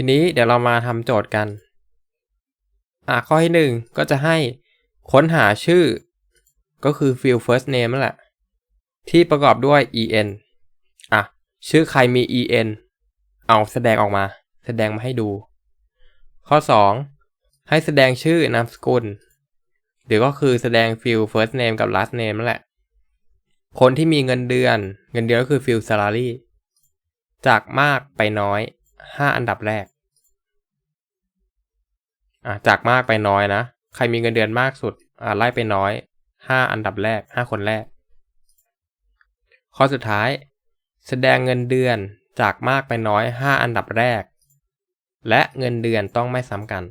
ทีนี้เดี๋ยวเรามาทำโจทย์กัน อะข้อที่หนึ่งก็จะให้ค้นหาชื่อ ก็คือ field first name นั่นแหละ ที่ประกอบด้วย en อะ ชื่อใครมี en เอาแสดงออกมา แสดงมาให้ดู ข้อ 2 ให้แสดงชื่อนามสกุลหรือก็คือแสดง field first name กับ last name นั่นแหละ คนที่มีเงินเดือน เงินเดือนก็คือ field salary จากมากไปน้อย 5อันดับแรกอะจากมากไปน้อยนะ ใครมีเงินเดือนมากสุดอะไล่ไปน้อย5อันดับแรก5คนแรก ข้อสุดท้าย แสดงเงินเดือนจากมากไปน้อย5อันดับแรก และเงินเดือนต้องไม่ซ้ำกัน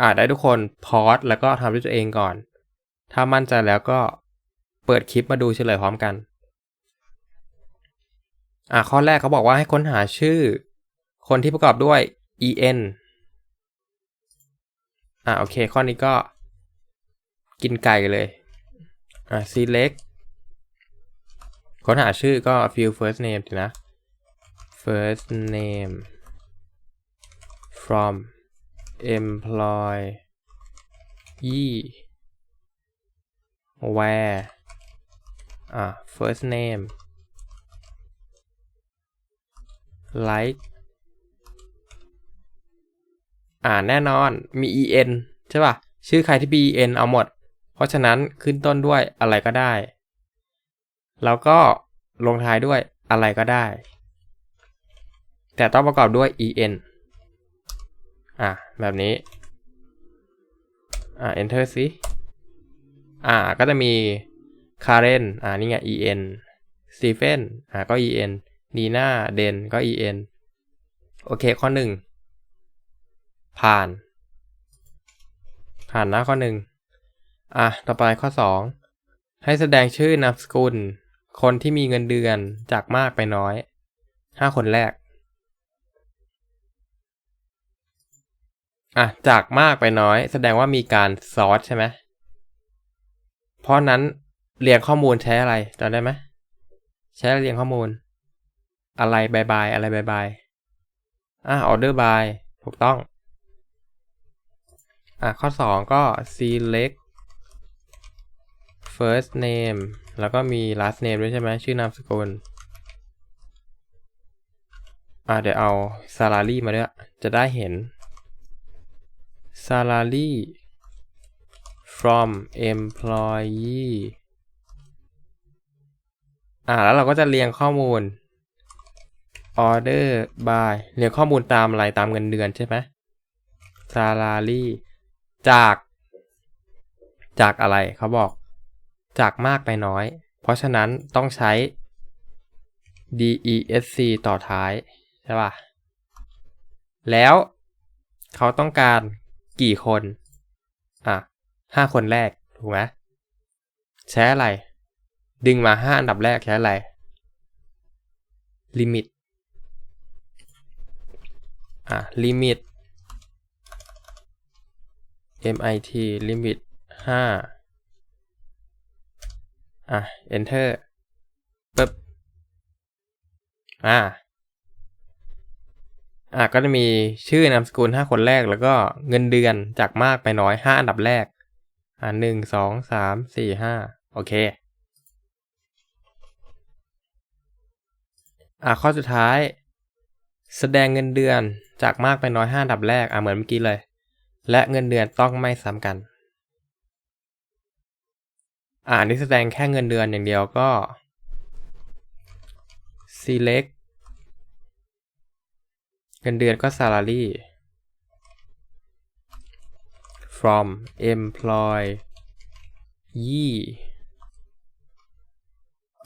อ่าได้ทุกคนพอสแล้วก็ทำด้วยตัวเองก่อน ถ้ามั่นใจแล้วก็เปิดคลิปมาดูเฉลยพร้อมกัน อ่าข้อแรกเขาบอกว่าให้ค้นหาชื่อ คนที่ประกอบด้วย en อ่าโอเค ข้อนี้ก็กินไก่เลย อ่า select ค้นหาชื่อก็ field first name นะ first name from employee where อ่า first name like อ่าแน่นอนมี en ใช่ป่ะ ชื่อใครที่มี en เอาหมด เพราะฉะนั้นขึ้นต้นด้วยอะไรก็ได้ แล้วก็ลงท้ายด้วยอะไรก็ได้ แต่ต้องประกอบด้วย en อะ แบบนี้ อ่า enter สิอ่าก็จะมี Karen อ่านี่ไง en Stephen อ่าก็ en Nina Den ก็ en โอเค ข้อหนึ่งผ่าน ผ่านนะข้อหนึ่งอะ ต่อไปข้อสองให้แสดงชื่อนามสกุล คนที่มีเงินเดือนจากมากไปน้อยห้าคนแรก อะ จากมากไปน้อย แสดงว่ามีการซอร์สใช่ไหมเพราะนั้นเรียงข้อมูลใช้อะไรจำได้ไหมใช้เรียงข้อมูล อะไรบายบายอะไรบายบายอะออเดอร์บายถูกต้องอะข้อ 2 ก็ select first name แล้วก็มี last name ด้วยใช่ไหมชื่อนามสกุลอะเดี๋ยวเอา salary มาด้วยจะได้เห็น salary from employee อ่าแล้วเราก็จะเรียงข้อมูล order by เรียงข้อมูลตามอะไรตามเงินเดือนใช่ไหม salary จาก จากอะไรเขาบอก จากมากไปน้อย เพราะฉะนั้นต้องใช้ desc ต่อท้ายใช่ป่ะ แล้วเขาต้องการกี่คน อะห้าคนแรก ถูกไหมใช้อะไร ดึงมาห้าอันดับแรกใช้อะไร ลิมิต อะลิมิต mit ลิมิตห้าอะ enter ปึ๊บ อ่า อะ ก็จะมีชื่อนามสกุลห้าคนแรกแล้วก็เงินเดือนจากมากไปน้อยห้าอันดับแรก อะหนึ่งสองสามสี่ห้าโอเค อะ ข้อสุดท้าย แสดงเงินเดือนจากมากไปน้อยห้าดับแรกอะเหมือนเมื่อกี้เลย และเงินเดือนต้องไม่ซ้ำกัน อ่านี่แสดงแค่เงินเดือนอย่างเดียวก็ select เงินเดือนก็ salary from employee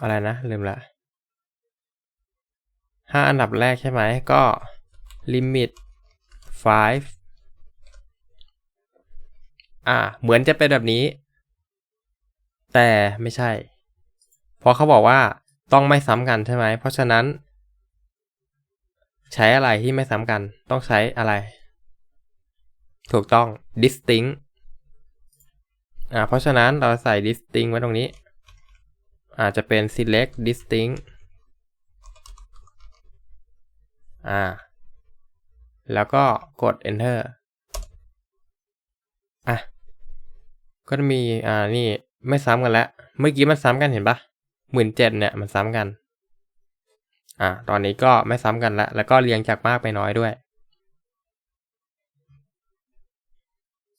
อะไรนะ ลืมละ ห้าอันดับแรกใช่ไหมก็ limit 5 อ่า เหมือนจะเป็นแบบนี้ แต่ไม่ใช่ เพราะเขาบอกว่าต้องไม่ซ้ำกันใช่ไหม เพราะฉะนั้น ใช้อะไรที่ไม่ซ้ำกัน ต้องใช้อะไร ถูกต้อง distinct อ่า เพราะฉะนั้นเราใส่ distinct ไว้ตรงนี้ อาจจะเป็น select distinct อ่า แล้วก็กด enter อะ ก็จะมี อ่า นี่ ไม่ซ้ำกันแล้ว เมื่อกี้มันซ้ำกันเห็นปะหมื่นเจ็ดเนี่ย มันซ้ำกัน อ่า ตอนนี้ก็ไม่ซ้ำกันแล้วแล้วก็เรียงจากมากไปน้อยด้วย